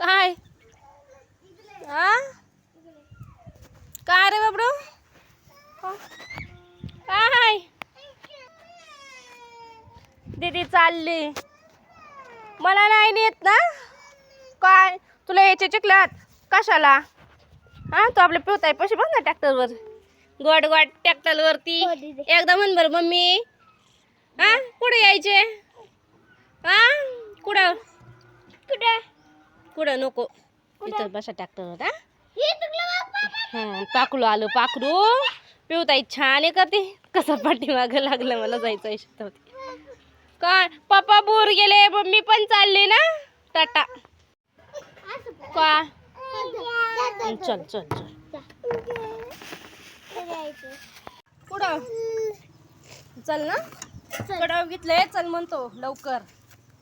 काय? काय रे बाबडू? काय? दीदी चालली. मला नाही नेत ना. काय? तुला याचे चिकलात कशाला? हा तू आपल्या पिवताय पैसे बघ ना ट्रॅक्टरवर. गोड गोड ट्रॅक्टरवरती. हो, एकदा म्हण बरं मम्मी. हा कुठे यायचे? हा कुठं? कुठं? कुठं नको? इथं बसा ट्रॅक्टरवर हा? हा पाकडू आलं पाकडू पिवताई छान आहे करते कसं पाठीमागं लागलं मला जायचं आहे शेतावरती काय? पप्पा बोर गेले मम्मी पण चालली ना? टाटा. का? चल चल चल. पुढं चल ना. कडव घेतलंय चल म्हणतो लवकर.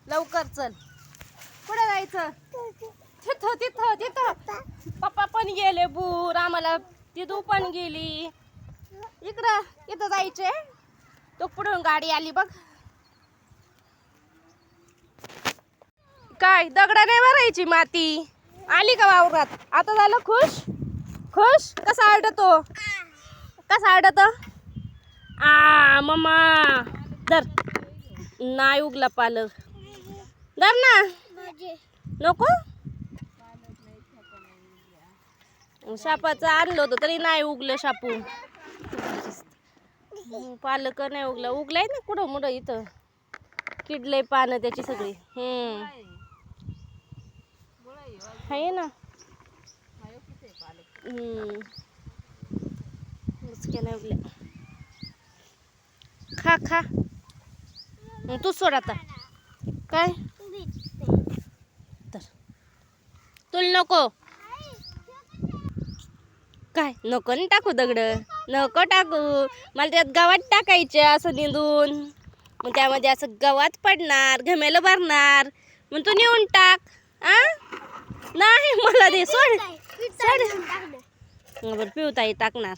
लवकर चल. कुठं जायचं? तिथं तिथं तिथं. पप्पा पण गेले बूर आम्हाला तिथू पण गेली. इकडं इथं जायचे. तो पुढून गाडी आली बघ. काय दगडा नाही भरायची माती? आली का वावरात? आता झालं खुश? खुश? कसा आडतो कसा आडत आ मम्मा. धर. नाही उगला पालक. धर ना. नको? सापाचं आणलं होतं तरी नाही उगलं शापू. पालक नाही उगला. उगलाय ना कुठं मुठं इथं? किडलंय पानं त्याची सगळी. हम्म. आहे. ना. नाही उगल्या खा खा. तू सोड आता. काय तर तुला नको. काय? नको ना टाकू दगड. नको टाकू. मला त्यात गावात टाकायचे असं निंदून. मग त्यामध्ये असं गवात पडणार घमेलं भरणार. मग तू नेऊन टाक. आ? नाही मला दे. सोड. सोड. बरं पिवताई टाकणार.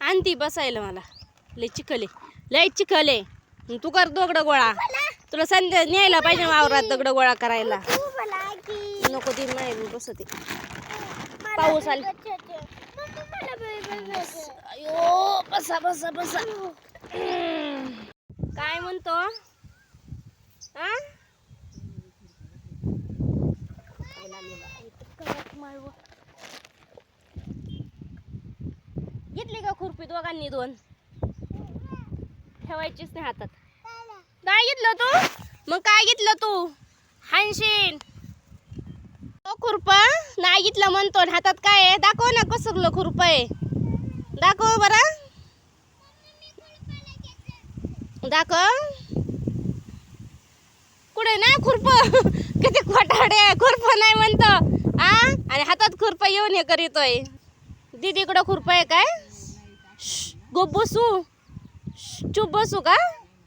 आणती बसायला मला. लय चिखले लय चिखले मग तू कर दगड गोळा. तुला संध्या न्यायला पाहिजे वावरात दगड गोळा करायला. नको ती नाही मी बसते पाऊस आला. अयो बसा बसा बसा. काय म्हणतो? घेतली का खुरपी दोघांनी दोन? ठेवायचीच नाही हातात. नाही घेतलं तू? मग काय घेतलं तू? हानशीन. तो खुरपा? नाही घेतलं म्हणतो हातात काय आहे? दाखव ना कसं खुरपा आहे. दाखव बरं. दाखव. कुठे ना खुरप? किती खोटाडे खुरप नाही म्हणतो. आ? आणि हातात खुरपा येऊन हे करीतोय. दीदीकडं खुरप आहे काय? श्श, बसू. चुप बसू का?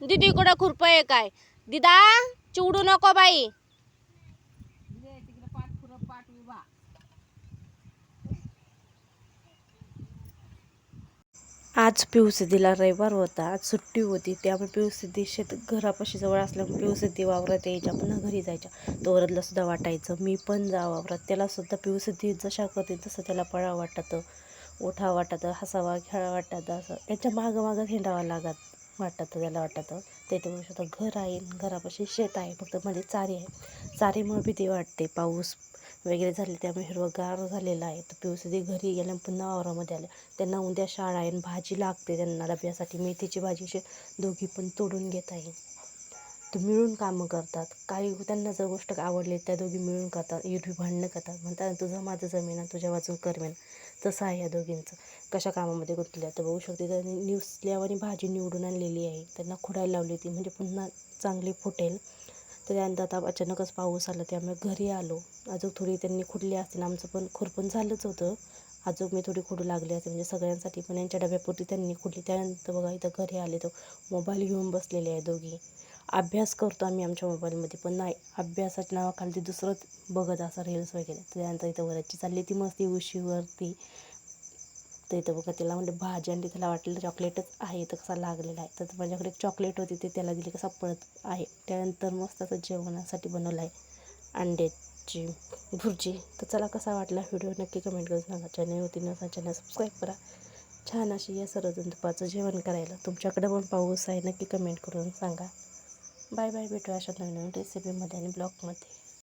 दीदीकडं खुरप आहे काय? दिदा चिवडू नको बाई. आज पिवसिद्धीला रविवार होता. आज सुट्टी होती. त्यामुळे पिवसिद्धी शेत घरापाशी जवळ असल्यामुळे पिवसिद्धी वावरात यायच्या पुन्हा घरी जायच्या. तो सुद्धा वाटायचं मी पण जा वावरात. त्याला सुद्धा पिवसिद्धी जशा करते तसं त्याला पळा वाटतं. उठावं वाटतं हसावा खेळा वाटतं असं. त्याच्या मागं मागं हिंडावं लागत. वाटतं त्याला वाटतं. ते तेवढं स्वतः घर आहे घरापाशी शेत आहे फक्त मध्ये चारी आहे. चारीमुळे भीती वाटते. पाऊस वगैरे झाले त्यामुळे हिरवगार झालेला आहे. तर पिवसिद्धी घरी गेल्या पुन्हा वावरामध्ये आल्या त्यांना उद्या शाळा आहे आणि भाजी लागते त्यांना डब्यासाठी. मेथीची भाजी असे दोघी पण तोडून घेत आहे. तर मिळून कामं करतात. काही त्यांना जर गोष्ट आवडली त्या दोघी मिळून करतात. एरवी भांडणं करतात. म्हणतात तुझं माझं जमेना तुझ्या बाजून करमेन तसं आहे या दोघींचं. कशा कामामध्ये गुंतल्या तर बघू शकते. त्यांनी न्यूजल्यावर आणि भाजी निवडून आणलेली आहे. त्यांना खुडायला लावली ती म्हणजे पुन्हा चांगली फुटेल. तर त्यानंतर आता अचानकच पाऊस आला. त्यामुळे घरी आलो. अजून थोडी त्यांनी खुडली असतील. आमचं पण खुरपण झालंच होतं. अजून मी थोडी खुडू लागली असते. म्हणजे सगळ्यांसाठी पण यांच्या डब्यापुरती त्यांनी खुडली. त्यानंतर बघा इथं घरी आले तर मोबाईल घेऊन बसलेले आहे दोघी. अभ्यास करतो आम्ही आमच्या मोबाईलमध्ये पण नाही. अभ्यासाच्या नावाखाली ते दुसरंच बघत असं रील्स वगैरे. त्यानंतर इथं वरची चालली ती मस्ती उशीवरती. तर इथं बघा तिला म्हणजे भाजी आणि त्याला वाटलेलं चॉकलेटच आहे तर कसा लागलेला आहे. तर माझ्याकडे एक चॉकलेट होती ते त्याला दिली कसा पळत आहे. त्यानंतर मस्त असं जेवणासाठी बनवलं आहे अंड्याची भुर्जी. तर चला कसा वाटला व्हिडिओ नक्की कमेंट करून सांगा. चॅनल होती नसा चॅनल सबस्क्राईब करा. छान अशी या सर्वजण दुपारचं जेवण करायला तुमच्याकडे पण पाऊस आहे नक्की कमेंट करून सांगा. बाय बाय भेटू अशा नवीन नवीन रेसिपीमध्ये आणि ब्लॉगमध्ये